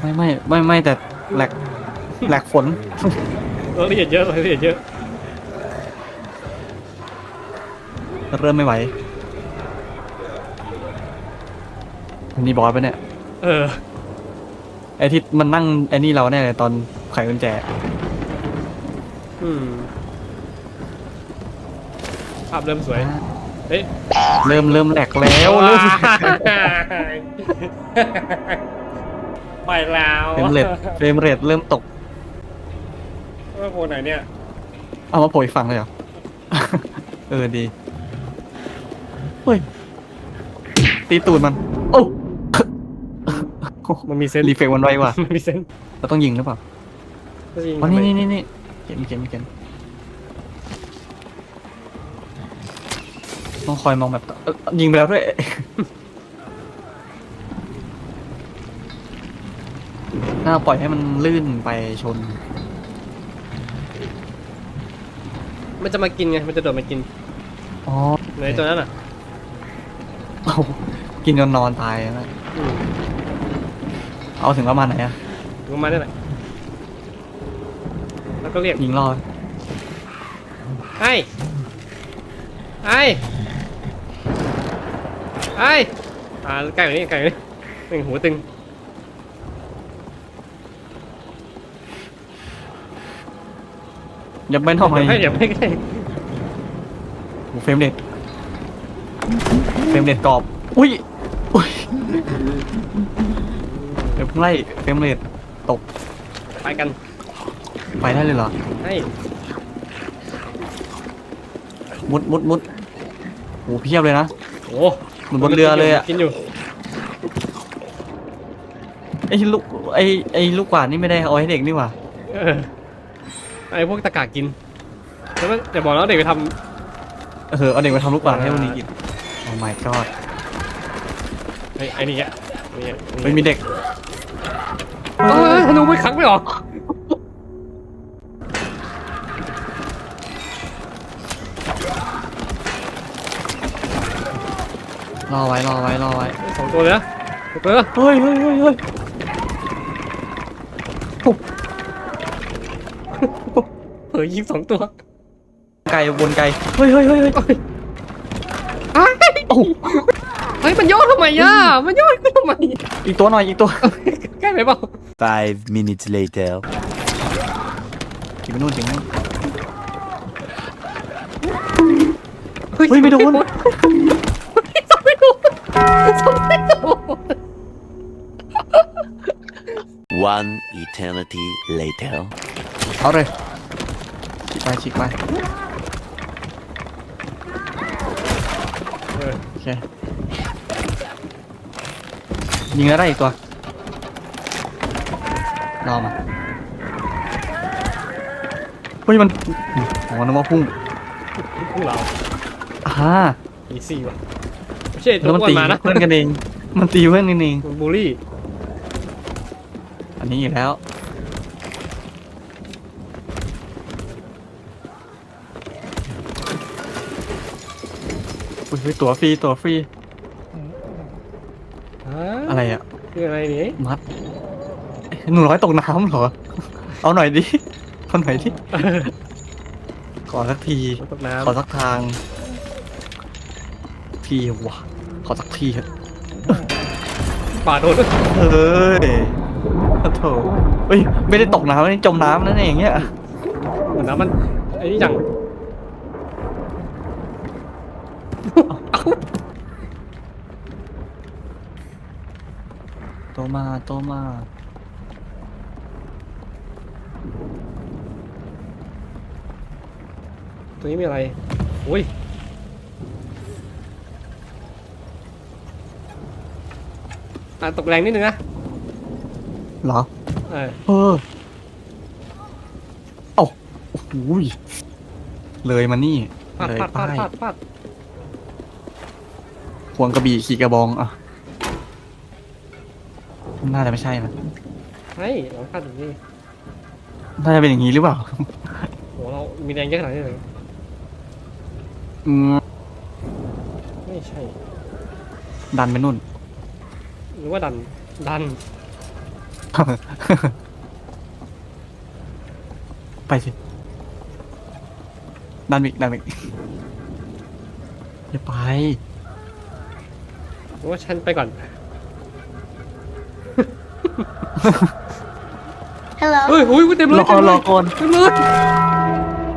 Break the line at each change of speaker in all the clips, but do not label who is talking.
ไม่ไม่ไม่ไม่แต่แหลกแหลกฝน
รายละเอียดเยอะรายละเอียดเยอะ
เริ่มไม่ไหวนี่บอสไปะเนี่ย
เออ
ไอที่มันนั่งไอ้นี่เราแน่เลยตอนไขกุญแจ
อืมภาพเริ่มสวยเฮ้ย
เริ่มเริ่มแหลกแล้วเริ่ม
ไปแล้ว
เฟรมเรทเฟรมเรทเริ่มตก
ว่าโคนไหนเนี่ย
เอามาโผล่อีกฝั่งเลยเหรอ เออดี เฮ้ย ตีตูดมัน โอ้
มันมีเซนส์
รีเฟกมันไวว่ะ
มันมีเซนส์
เราต้องยิงหรือเปล่า
ก็จริง
อ๋อนี่นี่นี่นี่เขียนเขียนเขียนต้องคอยมองแบบเอ้ยยิงไปแล้วด้วย น่าปล่อยให้มันลื่นไปชน
มันจะมากินไง มันจะโดดมากิน
อ๋อ
เหมือนไอ้ตัวนั้นอะ
เอากินจนนอนตายนะ
อืม
เอาถึงประมาณไหนอะ
ลงมาได้แหละแล้วก็เรียก
ยิงรอด
ไอ้ไอ้ไอ้อ่าไก่อยู่นี่ไก่อยู่นี่หนึ่งหัวตึง
อย่าไม่ต้อง
เดี๋ยวให้เดี๋ยวให้ใกล้
โอ้เฟรมเด็ดเฟรมเด็ดกรอบ อุ้ยอุ้ยเดี๋ยวเพิ่งไล่เฟรมเรทตก
ไปกัน
ไปได้เลยเหรอ
ให้
มุดมุดมุดโหเพียบเลยนะ
โอ้
เหมือนบนเรือเลยอะ
กินอยู่
ไอ้ลูกไอ้ไอ้ลูกกวาดนี่ไม่ได้เอาให้เด็กนี่หว่า
เออ ไอ้พวกตะกากินแล้วมันจะบอกแล้วเด็กไปท
เออเอาเด็กไปทำลูกกวาดให้วันนี้กินโอ้ my god ำ
ไอ้ไอ้นี่อะนี่อะ
ไม่มีเด็ก
เออธนูไม่ขังไม่ออก
รอไว้รอไว้รอไว้
สองตัวเลยนะสองตัวเลยนะ
เฮ้ยเฮ้ยเฮ้ยเฮ้ย
เผยยิงสองตัว
ไก่บนไก่เฮ้ยเฮ้ยเฮ้ยเฮ้ย
อ้าย
โอ้โห
เฮ้ยมันย่อทำไมอะมันย่อขึ้นทำไม
อีกตัวหน่อยอีกตัว
ใกล้ไปเปล่า
Five minutes later.
ขี่ไปนู่นถึงนู่น เฮ้ยไม่โดน
สองไม่โดนสองไม่โดน
One eternity later.
เอาเลย ฉีกไปฉีกไป
เออ
โอเคยิงแล้วได้อีกตัวรอมาเฮ้ยมันอ๋อนึกว่าพุ่ง
พวกเรา
อ่า
อีซี่ว่ะไม่ใช่ตั
แล้ววมัน
อ้ว
ตี
นมานะ
เพื่อนกันเอง มันตีเพื่อนกันเอง
มันบูลลี่
อันนี้อยู่แล้ว อุ้ยตั๋วฟรีตั๋วฟรีอะไรอะ
คืออะไรนี่
มัดหนูน้อยตกน้ำเหรอ เอาหน่อยดิเอาหน่อยดิขอสักที
มันตกน้
ขอสักทาง ทีวะขอสักทีเถอะำ
ป่าโดน
เฮ้ยโถเฮ้ย ไม่ได้ตกน้ำนี่จมน้ำนั่นเองเนี่ย
เหมือนน้ำมันไอ้นี่จังเอ้า
โตมาโตมา
ตัวนี้มีอะไรอุ้ยอะตกแรงนิดนึงนะ
เหรอ
เออ
เออเอ้าโอ้โหยเลยมานี่
พลาด
เลย
พลาดพลา
ป้า
ด
ย
พลาดพลาด
ควงกระบี่ขี่กระบองอะน่าจะไม่ใช่นะ
เฮ้ยเราพลาดอย่างนี้
น่าจะเป็นอย่างนี้หรือเปล่า
โหเรามีแรงเยอะขนาดนี้เลย
อืม
ไม่ใช่
ดันไปนู่น
หรือว่าดัน ดัน
ไปสิ ดันอีกดันอีกอย่าไป
ผมว่าฉันไปก่อน
Hello.
เฮ้ยโอ้ยเต็มเลย
รอ
เต็มเล
รอยก่อน
เต็มเลย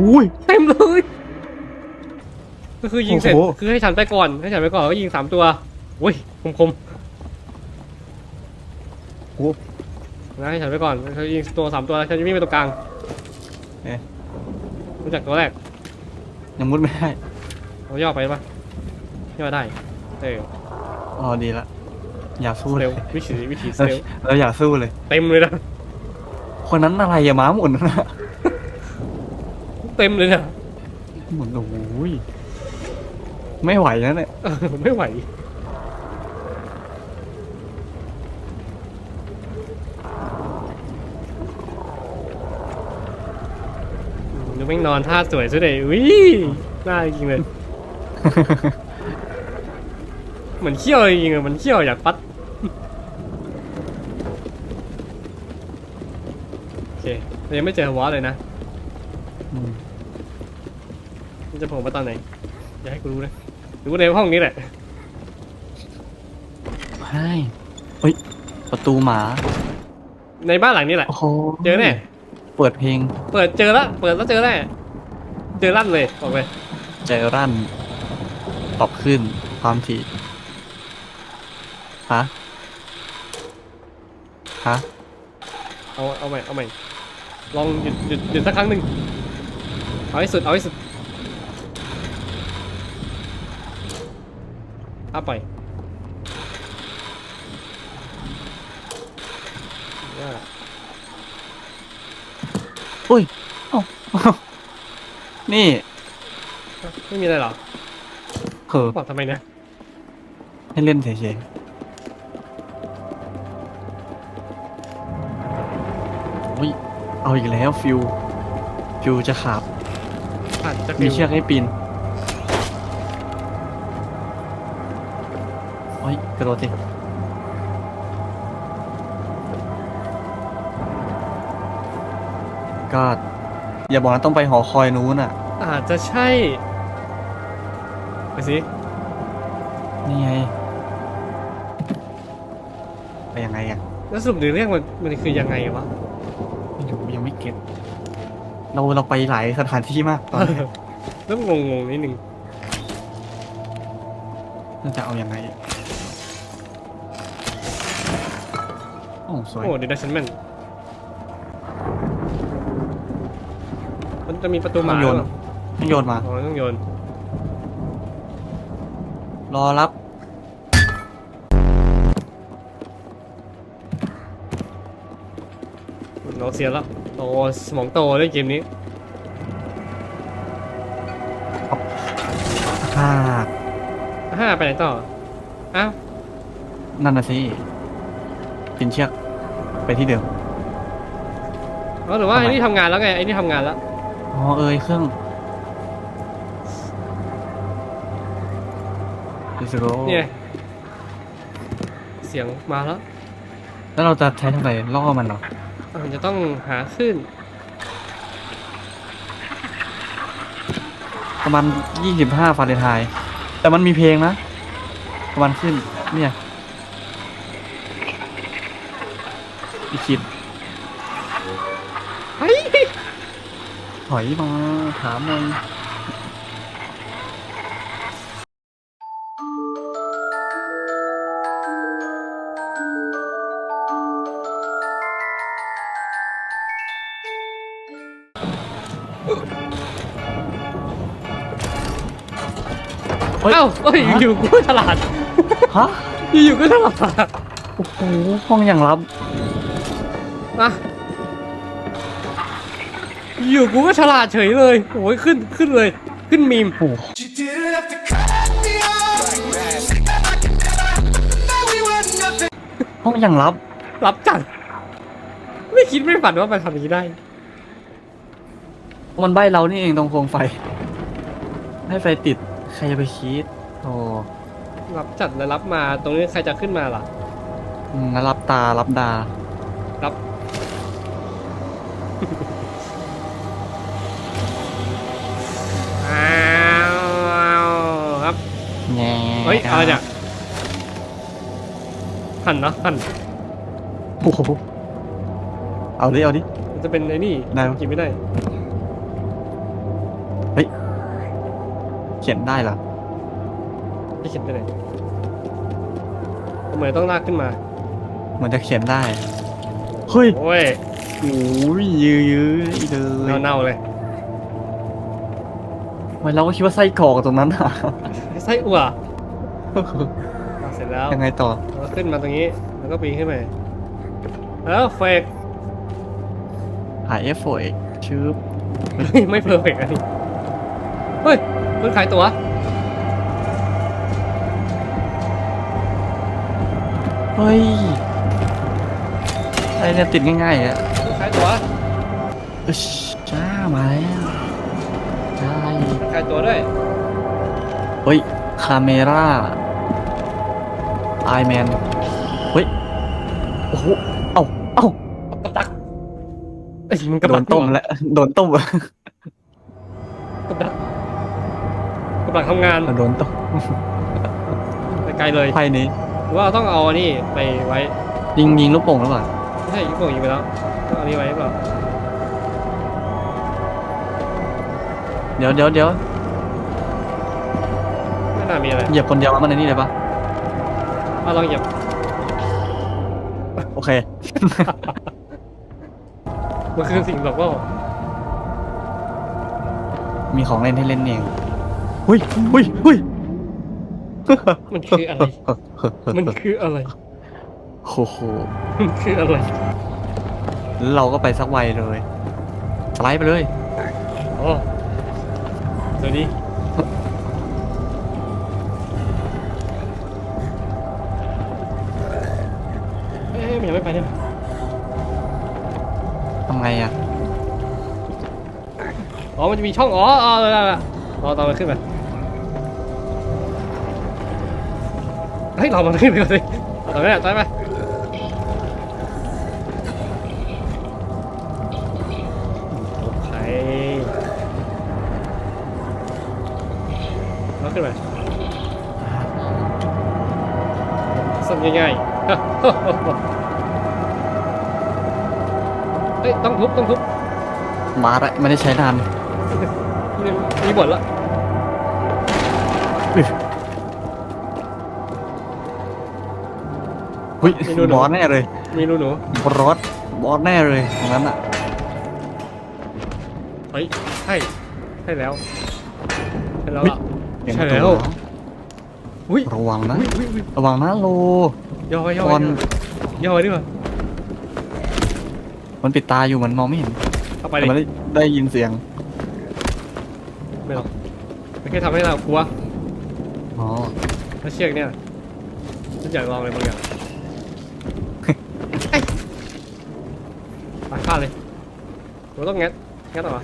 อุ้ย
เต็มเลยก็คือยิงเสร็จ
โอ้โห
คือให้ฉันไปก่อนให้ฉันไปก่อนแล้วก็ยิงสามตัวอุ้ยคมคม
โอ้
ๆนะให้ฉันไปก่อนเธอยิงตัวสามตัวแล้วฉันจะวิ่งไปตรงกลาง
เอ๊ะ
รู้จักตัวแรก
ยังมุดไม่ได้
เราย่อไปปะย่อได้ เออ
อ๋อดีละ อย่าสู้
เร็
เล
วยวิถีวิถีเซ
เรา
ลล
เราอย่าสู้เลย
เต็มเลยนะ
คนนั้นอะไรอย่าม้าหมุนนะ
เต็มเลยนะ
หมุนโอ้ยไม่ไหวนะเนี่ย
เออไม่ไหวอืมดูแม่งนอนท่าสวยซะเลยอุ้ยน่าจริงเลย เหมือนเขี้ยวจริงๆอะมันเขี้ยวอยากปัด โอเคเรายังไม่เจอวอสเลยนะ
อืม
มันจะโผล่มาตอนไหน อย่าให้กูรู้นะรู้ในห้องนี้แหละ
ให้เฮ้ย ประตูหมา
ในบ้านหลังนี้แหละ
โอ้โห
เจอแน่
เปิดเพลง
เปิดเจอแล้วเปิดแล้วเจอแน่ เจอลั่นเลยบอกเลย
ใจรั่นตอบขึ้นความถี่ ฮะ ฮะ
เอาเอาใหม่เอาใหม่ลองหยุดหยุดหยุดสักครั้งหนึ่งเอาให้สุดเอาให้สุดเอาไปว่า
อุ้ยเอ้านี่
ไม่มีอะไรหรอ
เออ
บอกทำไมเนี่ย
ให้เล่นเฉยๆ เอาอีกแล้วฟิว ฟิวจะขาบ
อาจจะ
มีเชือกให้ปีนโอ้ยกระโดดสิก็อย่าบอกนะต้องไปหอคอยนู้นอะ
อาจจะใช่ ไปสิ
นี่ไง ไปยังไงอะ
แล้วสรุปเนื้อเรื่องมันมันคือยังไงวะ
เราเราไปหลายสถานที่มากตอนนี้
เริ่มงงงๆนิดนึง
เราจะเอายังไงโอ้สวย
โอ้เดี๋ยวนะฉันแม่นมันจะมีประตูหมา
ต้องโยน
หรือเปล่า
ให้โยนมา
อ๋อต้องโยน
รอรับ
เราเสียแล้ว โตสมองโตเล่นเกมนี้
ถ้า
ห้าไปไหนต่อ อ้าว
นั่นน่ะสิปินเชือกไปที่เดิม
อ๋อหรือว่า
ทำไม
ไอ้นี่ทำงานแล้วไง ไอ้นี่ทำงานแล้ว
อ๋อเอ้ยเครื่องดูสิโร
เนี่ย เสียงมาแล้ว
แล้วเราจะใช้ทำไมล่อมันเหรอ
อ่าจะต้องหาขึ้น
ประมาณยี่สิบห้าฟาเรนไฮต์แต่มันมีเพลงนะ ประมาณขึ้น เนี่ยอีคิด
เฮ้ย
ถอยมาถามหน่อย เฮ้ย
เอ้าเอ้ย
ฮะ
อยู่กูก็ฉลาด
ฮะ
อยู่ก็ฉลาด
โอ้โหห้องอย่างลับ
อะอยู่กูก็ฉลาดเฉยเลยโอ้ยขึ้นขึ้นเลย ขึ้นมีม
โอ้โห
You didn't have to cut me off. I could never know we were nothing.
ห้องอย่างลับ
รับจัด ไม่คิดไม่ฝันว่ามันทำอย่างนี้ได้
มันใบเรานี่เองตรงโคมไฟ ให้ไฟติด ใครจะไปคิด โอ้
รับจัดและรับมาตรงนี้ใครจะขึ้นมาล่ะ
อืมแล้วรับตารับดา
ไปครับ อ้าวครับ
แง่
เฮ้ยอะไรเนี่ยหั่นเนาะหั่น
โอ้โหเอาดิ เอาดิ
มันจะเป็นไอ้นี่
ได้ปะ
กินไม่ได้
เขียนได้เหรอ
ไม่เขียนไปไหนทำไมต้องลากขึ้นมา
เหมือนจะเขียนได้ เฮ้ย
โอ้ย
โอ้ยยื้อยื้อเลย
เน่าๆเลย
ทำไมเราก็คิดว่าไส้กรอกตรงนั้นอะ
ไส้อั่วอะเสร็จแล้ว
ยังไงต่อ
เราขึ้นมาตรงนี้ แล้วก็ปีนขึ้นไปแล้วเฟก
หาเอฟโฟเอกชืบ
ไม่เพอร์เฟกอันนี้เฮ้ย คนขายตั๋ว
เฮ้ยไอ้เนี่ยติดง่ายๆอะ
คนขายตั๋ว
อึชจ้ามาแล้วได้
คนขายตั๋วด้วย
เฮ้ยคาเมร่าไอแมนเฮ้ยโอ้โหเอ้าเอ้า
กับดักเอ้ยมันกับ
โด
ดั
น
ก
ต้มแล้วโดนต้ม
กับดักทำงาน
โดนต้ม
ไปไกลเลย
ไพ่นี้
หรือว่าเราต้องเอาอันนี้ไปไว้
ยิงยิงลูกโป่งหรือเปล่า
ไม่ใช่ยิงโป่งยิงไปแล้วต้องเอาอันนี้ไว้หรือเปล่า
เดี๋ยวเดี๋ยวเดี๋ยว
ไม่น่ามีอะไร
เหยียบคนเดียวมันในนี่เลยปะ
เอาลองเหยียบ
โอเค
มันคือสิ่งหลอกล่อ
มีของเล่นให้เล่นเอง หุ้ยหุ้ยหุ้ย
มันคืออะไร มันคืออะไร
โอ้โห
มันคืออะไร
แล้วเราก็ไปสักไวเลย สไลด์ไปเลย
อ๋อสวัสดีเอ้ยมันยังไม่ไปเนี่ย
ทำไงอะ
อ๋อ มันจะมีช่อง อ๋ออ๋อได้ละรอตอนมันขึ้นมา ฮ้ยรอมันขึ้นไปก่อนสิเอาตอนนี้ตอนนี้ไปโอเคแล้วขึ้นมาสั่นง่ายๆเฮ้ยต้องทุบต้องทุบ
มาละไม่ได้ใช้นาน
นี่มีบ่นละ
หุ้ย
เมนูหนู
บอสแน่เลย
มีหนูหนู
บอสบอสแน่เลยตรงนั้นอะ
เฮ้ยใช่ใช่แล้วใช่แล้ว
เฮ้ย
ล่ะ
เสียง
ใช่
ประตู
แล้ว อุ้ย
ระวังนะ
อุ้ยอุ้ยอุ้ย
ระวังนะโล
ย่อไว้ย่อ
ก่
ไว้
อน
ย่อไว้ดีกว่า
มันปิดตาอยู่มันมองไม่เห็น
เข้าไป
แต่
ดิ
มันได้ได้ยินเสียง
ไม่หรอกไม่แค่ทำให้เรากลัว
อ๋อ
แล้วเชือกเนี่ยฉันอยากลองอะไรบางอย่างเอ้ย ไปฆ่าเลยเราต้องงัด งัดเหรอวะ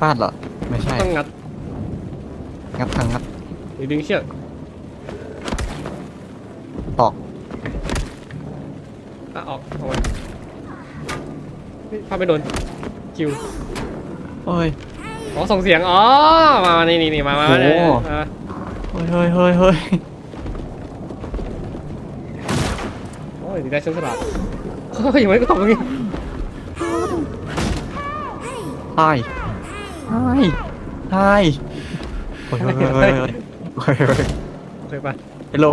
ฟาดเหรอ ไม่ใช่
ต้องงัด
งัดทางงัด
หรือดึงเชือก
ตอก
อะออกออกมาเฮ้ยพาไปโดนคิว
เฮ้ย
อ๋อส่งเสียง อ๋อ มามานี่นี่นี่มามามา
โอ้
เนี่ย
โห
มา
เฮ้ยเฮ้ยเฮ้ยเฮ้ย
โอ้ยดีได้ฉันฉลาด เฮ้ยยังไม่ก็ตกตรงนี้
ไฮไฮไฮเฮ้ยเฮ้ยเฮ้ยเฮ้ยเฮ้ยเฮ้ย
โอเคไป
ฮัลโหล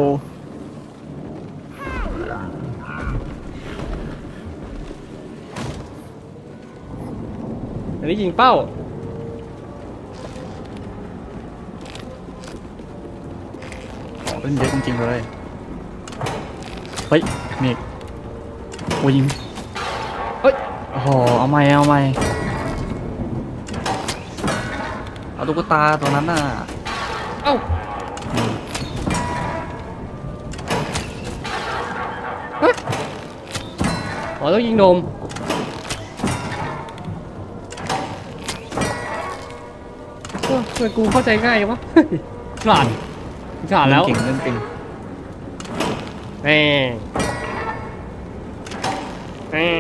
อันนี้ยิงเป้า
เล่นเยอะจริงๆเลย เฮ้ย นี่ โอ้ยยิง
เฮ้ย
โอ้โหเอาไม่เอาไม่เอาตุ๊กตาตัวนั้นน่ะ
เอ้าฮะอ๋อต้องยิงโดมเออทำไมกูเข้าใจง่ายวะฉลาดฉลาดแล้ว
เล่นเก่งเล่นเก่ง
แม่ แหม่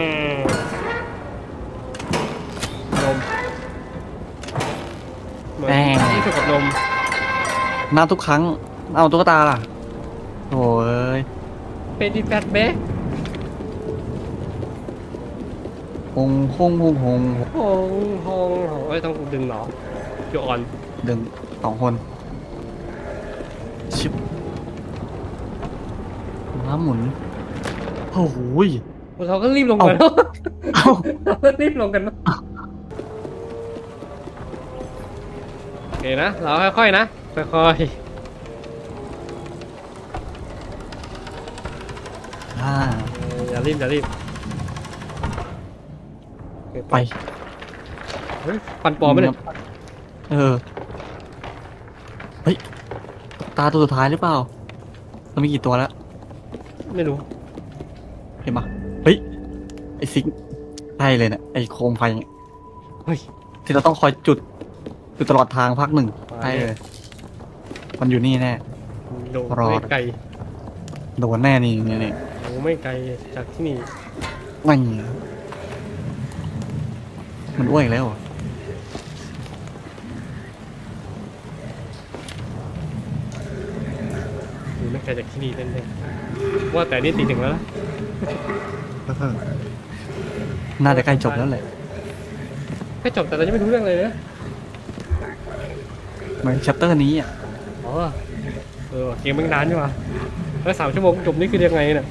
นมเหมือน
แหม่
ที่ถูกกับนม
น้ำทุกครั้ง เอาตุ๊กตาล่ะโอ้ย
เป็นดีแฟตเบ๊
หงหงหงหง
ฮองฮองเอ้ยต้องดึงเหรอโยออน
ดึงสองคนชิบน้ำหมุนโอ้โหย
พวก เราก็รีบลงกันเนอะ
เอ้า
เราก็รีบลงกันเนอะโอเคนะ เราค่อยๆนะ ค่อย
อ่า
ๆเอออย่ารีบอย่ารีบโอเค
ไป
เฮ้ยฟันปลอมไหมเนี่ย
เออ เฮ้ย ตาตัวสุดท้ายหรือเปล่าเรามีกี่ตัวแล้ว
ไม่รู้
เห็นปะเฮ้ย ไอซิงค์ใช่เลยเนี่ยไอโคมไฟเนี่ย
เฮ้ย
ที่เราต้องคอยจุดอยู่ตลอดทางภาคหนึ่ง
ไป
ใช่เลยมันอยู่นี่แน่
โด
รอ
ไม่ไกล
โดนแน่นี่นี่นี่
โอ้ไม่ไกลจากที่นี่
ไม่มันอ้วนอีกแล้วเหรอ
โอ้ไม่ไกลจากที่นี่แน่ๆว่าแต่นี่ตีหนึ่งแล้วนะ
น่าจะใกล้จบแล้วแหละ
แค่จบแต่เรายังไม่รู้เรื่องเลยนะ
เหมือนแชปเตอร์นี้อะ
อ๋อเออว่ะเกมมันนานใช่ปะแล้วสามชั่วโมงจบนี่คือยังไงเนี่ย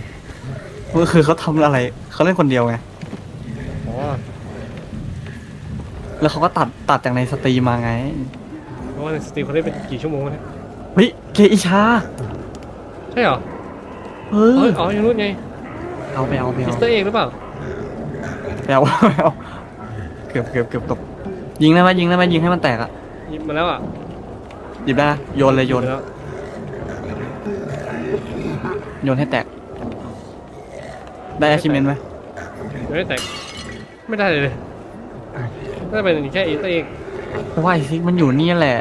ก็คือเขาทำอะไรเขาเล่นคนเดียวไง
อ๋อ
แล้วเขาก็ตัดตัดจากในสตรีมมาไง
เพราะว่าในสตรีมเขาเล่นเป็นกี่ชั่วโมงเนี่ย
เฮ้ยเคอิชา
ใช่เหรอ
เอ
เอ
อ
ออ๋อยังรู้ไง
เอาไปเอาไป
อิ
เอา
สเตอร์เองหรือเปล่า
ไปเอาไปเอาเกือบเกือบเกือบตก ยิงได้ไหมยิงได้ไหมยิงให้มันแตกอะ
หยิบมาแล้วอะ
หยิบได้นะโยนเลยโยน
หบมาแล้ว
โยนให้แตก ได้อาชิเมนไหม
ไม่ได้แตกไม่ได้เลยเลยน่าจะเป็นแค่อิสเตอร์เอง
เพราะว่าไอซิกมันอยู่นี่แหละ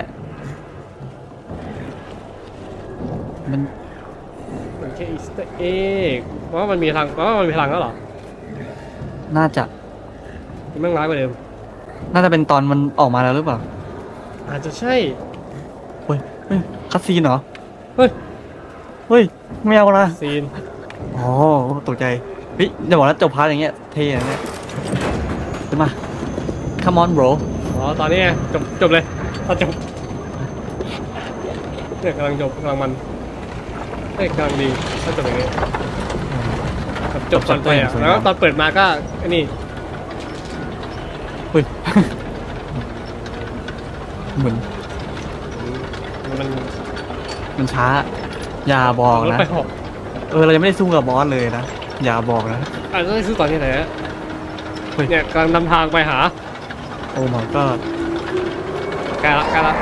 มัน
มันแค่อิสเตอร์เองเพราะว่ามันมีพลังเพราะว่ามันมีพลังแล้วเหรอ
น่าจะ
มัน แม่งร้ายกว่าเดิม
น่าจะเป็นตอนมันออกมาแล้วหรือเปล่า
อาจจะใช่
เฮ้ยเฮ้ยคัสซีนเหรอ
เฮ้ย
เฮ้ยไม่เอาละ
ซีน
อ๋อตกใจเฮ้ยเดี๋ยวบอกแล้วจบพาร์ทอย่างเงี้ยเท่อย่างเงี้ยขึ้นมา come on bro
อ๋อ ตอนนี้ไงจบ จบเลยตอนจบเนี่ยกำลังจบกำลังมันเอ้ยกำลังดีถ้าจบอย่างงี้แบบจบตอนไปอะแล้วก็ตอนเปิดมาก็ไอ้นี่
เฮ้ยเหมือน
มัน
มันช้า อย่าบอก
รถ
นะ
ไปหอก
เออเรายังไม่ได้สู้กับบอสเลยนะ อย่าบอกนะ
อาจจะต้องซื้อตอนนี้แหละ
เฮ้ย
เนี่ยกำลังนำทางไปหา
โอ้ my god
ใกล้ละใกล้ละ